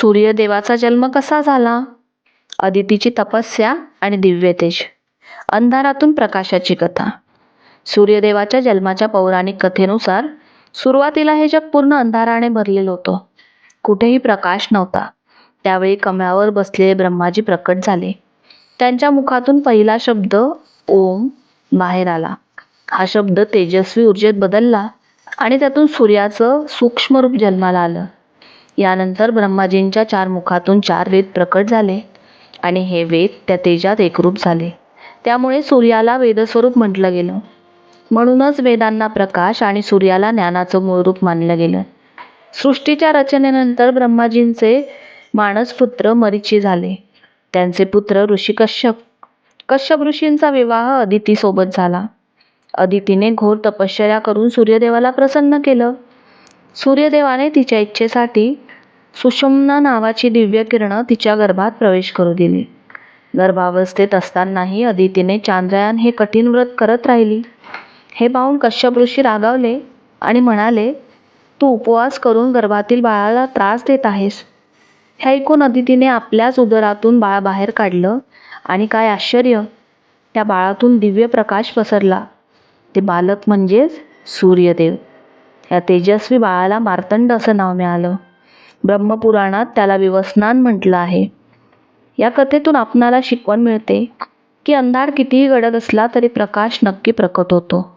सूर्यदेवाचा जन्म कसा झाला? अदितीची तपस्या आणि दिव्यतेज. अंधारातून प्रकाशाची कथा. सूर्यदेवाच्या जन्माच्या पौराणिक कथेनुसार सुरुवातीला हे जग पूर्ण अंधाराने भरलेलं होतं. कुठेही प्रकाश नव्हता. त्यावेळी कमळावर बसलेले ब्रह्माजी प्रकट झाले. त्यांच्या मुखातून पहिला शब्द ओम बाहेर आला. हा शब्द तेजस्वी ऊर्जेत बदलला आणि त्यातून सूर्याचं सूक्ष्म रूप जन्माला आलं. यानंतर ब्रह्माजींच्या चार मुखातून चार वेद प्रकट झाले आणि हे वेद त्या तेजात एकरूप झाले. त्यामुळे सूर्याला वेदस्वरूप म्हटलं गेलं. म्हणूनच वेदांना प्रकाश आणि सूर्याला ज्ञानाचं मूळ रूप मानलं गेलं. सृष्टीच्या रचनेनंतर ब्रह्माजींचे मानसपुत्र मरीची झाले. त्यांचे पुत्र ऋषी कश्यप. कश्यप ऋषींचा विवाह अदितीसोबत झाला. अदितीने घोर तपश्चर्या करून सूर्यदेवाला प्रसन्न केलं. सूर्यदेवाने तिच्या इच्छेसाठी सुषुम्ना नावाची दिव्य किरणं तिच्या गर्भात प्रवेश करू दिली. गर्भावस्थेत असतानाही अदितीने चांद्रयान हे कठीण व्रत करत राहिली. हे पाहून कश्यप ऋषी रागावले आणि म्हणाले तू उपवास करून गर्भातील बाळाला त्रास देत आहेस. हे ऐकून अदितीने आपल्याच उदरातून बाळ बाहेर काढलं आणि काय आश्चर्य त्या बाळातून दिव्य प्रकाश पसरला. ते बालक म्हणजेच सूर्यदेव. या तेजस्वी बाळाला मार्तंड असं नाव मिळालं. ब्रह्मपुराणात त्याला विवस्नान म्हटलं आहे. या कथेतून आपणाला शिकवण मिळते की अंधार कितीही गडद असला तरी प्रकाश नक्की प्रकट होतो.